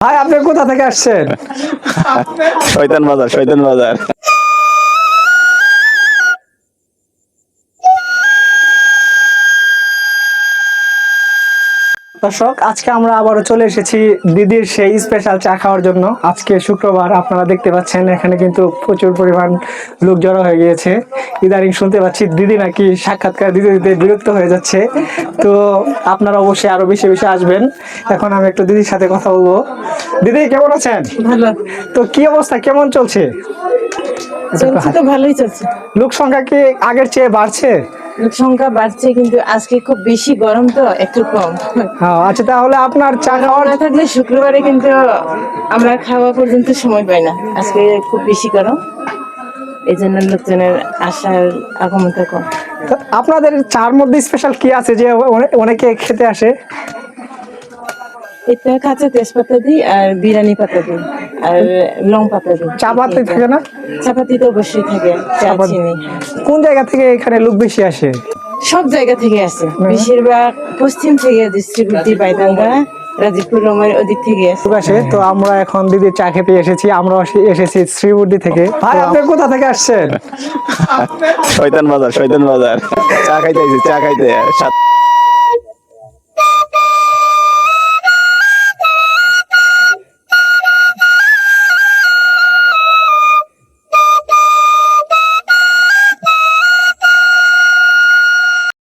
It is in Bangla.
ভাই আপনি কোথা থেকে আসছেন? শয়তান বাজার শয়তান বাজার। দর্শক আজকে আমরা আবারও চলে এসেছি দিদির সেই স্পেশাল চা খাওয়ার জন্য। আজকে শুক্রবার আপনারা দেখতে পাচ্ছেন এখানে কিন্তু প্রচুর পরিমাণ লোক জড়ো হয়ে গিয়েছে। ইদানিং শুনতে পাচ্ছি দিদি নাকি সাক্ষাৎকার দিতে দিতে বিরক্ত হয়ে যাচ্ছে। তো আপনারা অবশ্যই আরও বেশি বেশি আসবেন। এখন আমি একটু দিদির সাথে কথা বলব। দিদি কেমন আছেন? ভালো। তো কি অবস্থা? কেমন চলছে? চলছে ভালোই চলছে। লোক সংখ্যা কি আগের চেয়ে বাড়ছে? লোক সংখ্যা বাড়ছে কিন্তু আজকে খুব বেশি গরম তো একটু কম। হ্যাঁ, আচ্ছা তাহলে আপনার চা খাওয়া না থাকলে শুক্রবারে কিন্তু আমরা খাওয়া পর্যন্ত সময় পাই না। আজকে খুব বেশি গরম এই জন্য লোকজনের আসার আগমনটা কম। আপনাদের চার মধ্যে স্পেশাল কি আছে যে অনে- অনেকে খেতে আসে? এটা কাঁচা তেজপাতা দিই আর বিরিয়ানি পাতা দিই আর লং পাতা দিই। চা পাতি থাকে না? চাপাতি তো অবশ্যই থাকে চা চিনি কোন জায়গা থেকে এখানে লোক বেশি আসে? সব জায়গা থেকে আসে। বেশিরভাগ পশ্চিম থেকে ডিস্ট্রিবিউটি বাইদাঙ্গা রাজীবপুর রোমের ওদিক থেকে আসে। তো আমরা এখন দিদি চা খেতে এসেছি আমরা এসেছি শ্রীবুদ্ধি থেকে। ভাই আপনি কোথা থেকে আসছেন? শয়তান বাজার শয়তান বাজার। চা খাইতে চা খাইতে। সাত